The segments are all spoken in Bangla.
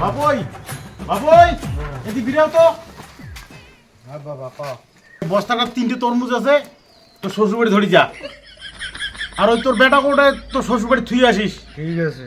বাবুই বাবুই এদি বিরাও তো। বাবা ক? বস্তাটা তিনটে তরমুজ আছে তোর ধরি যা। আর ওই তোর বেটা কোটায় তোর শ্বশুর বাড়ি থুই আসিস। ঠিক আছে।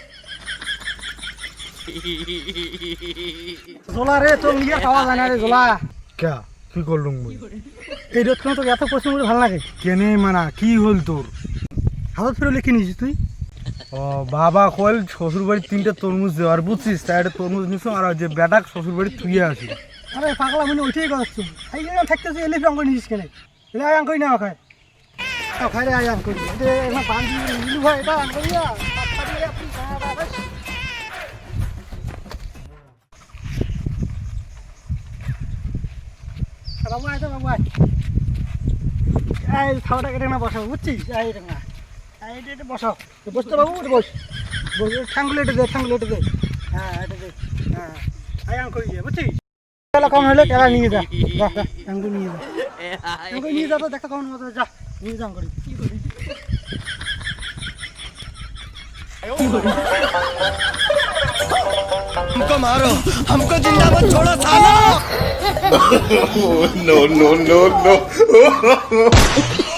জোলা রে তো নিয়ে পাওয়া যায় না রে জোলা ক্যা? কি করলুম মুই এই রোদ তো এত পরিশ্রম করে ভালো লাগে? কেনে মানা কি হল তোর? হাতত ফিরে লিখে নিয়েছিস তুই? ও বাবা কল শ্বশুর বাড়ি তিনটা তরমুজ দেওয়ার বুঝছিস? তাই একটা তরমুজ নিছো আর যে বেটাক শ্বশুর বাড়ি থুয়ে আসি আরে পাগলা মনে ওইটাই করছ এই যে থাকতেছে এলে অঙ্ক নিয়েছিস কেন? এলে আয়াং করি না খায় খাই রে আয়াং করি এটা ভাই এটা আয়াং বাবু আয় তো বাবু আয় এই খাওয়াটা কেটে না বসাও বুঝছিস এই রে না এই এটা এটা বসাও তো বসতে বাবু এটা বস বস ঠাঙ্গুলো এটা দে ঠাঙ্গুলো এটা দে হ্যাঁ এটা দে হ্যাঁ আয়াং করি বুঝছিস তেলা কম হলে তেলা নিয়ে যা যা যা ঠাঙ্গু নিয়ে যা ঠাঙ্গু নিয়ে যা তো দেখা কম মতো যা নিয়ে যা করি কি করি हमको मारो हमको जिंदा मत छोड़ो सालो no, no, no, no.